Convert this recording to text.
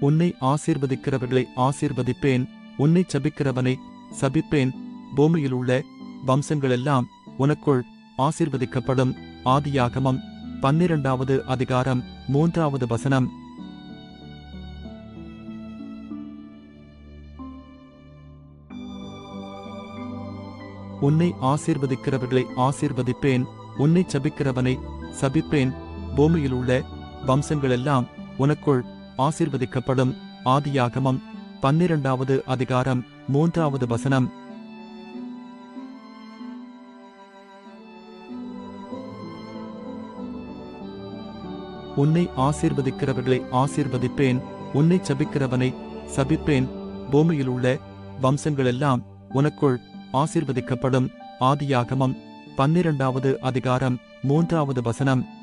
உன்னை ஆசீர்வதிக்கிறவர்களை ஆசீர்வதிப்பேன் உன்னை சபிக்கிறவனை சபிப்பேன். பூமியிலுள்ள வம்சங்களெல்லாம் உனக்குள் ஆசீர்வதிக்கப்படும். ஆதியாகமம் பன்னிரண்டாவது அதிகாரம் மூன்றாவது வசனம். உன்னை ஆசீர்வதிக்கிறவர்களை ஆசீர்வதிப்பேன் உன்னை சபிக்கிறவனை சபிப்பேன். பூமியிலுள்ள வம்சங்களெல்லாம் உனக்குள் ஆசிர்வதிக்கப்படும். ஆதியாகமம் பன்னிரண்டாவது அதிகாரம் மூன்றாவது வசனம். உன்னை ஆசீர்வதிக்கிறவர்களை ஆசீர்வதிப்பேன் உன்னை சபிக்கிறவனை சபிப்பேன். பூமியில் உள்ள வம்சங்கள் வம்சங்களெல்லாம் உனக்குள் ஆசீர்வதிக்கப்படும். ஆதியாகமம் பன்னிரண்டாவது அதிகாரம் மூன்றாவது வசனம்.